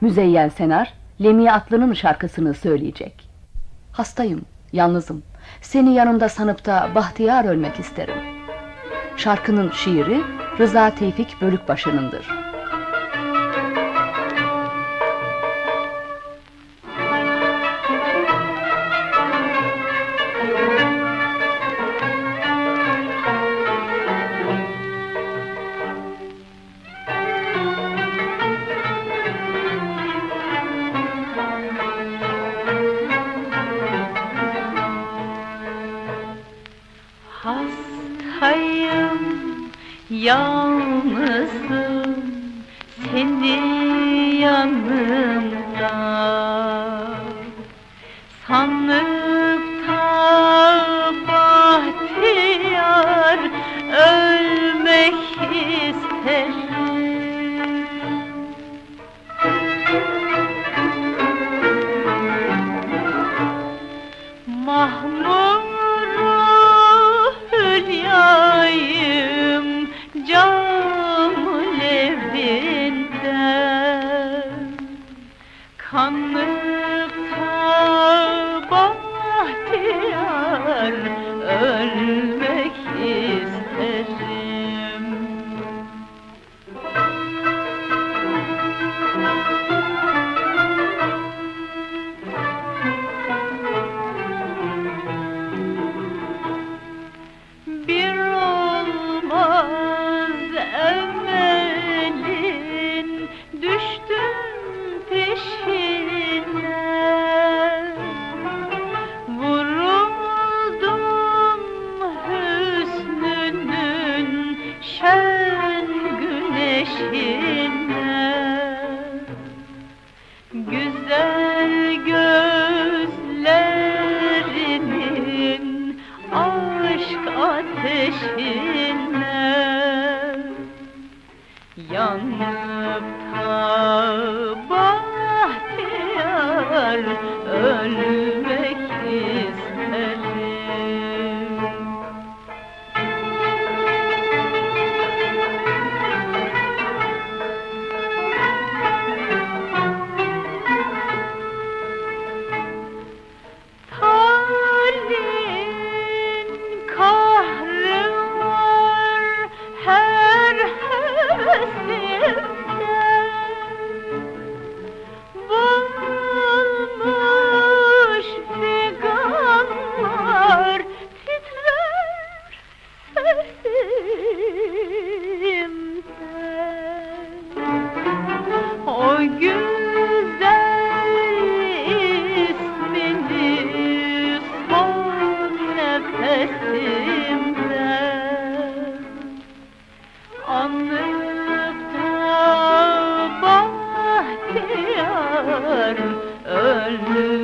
Müzeyyen Senar, Lemiye Atlı'nın şarkısını söyleyecek. Hastayım, yalnızım. Seni yanımda sanıp da bahtiyar ölmek isterim. Şarkının şiiri Rıza Tevfik Bölükbaşı'nındır. Hastayım, yalnızım, seni Kanıp da bahtiyar ölmek Güzel gözlerinin aşk ateşine Yanıp da bahtiyar ölmek Anıp da bahtiyar ölmek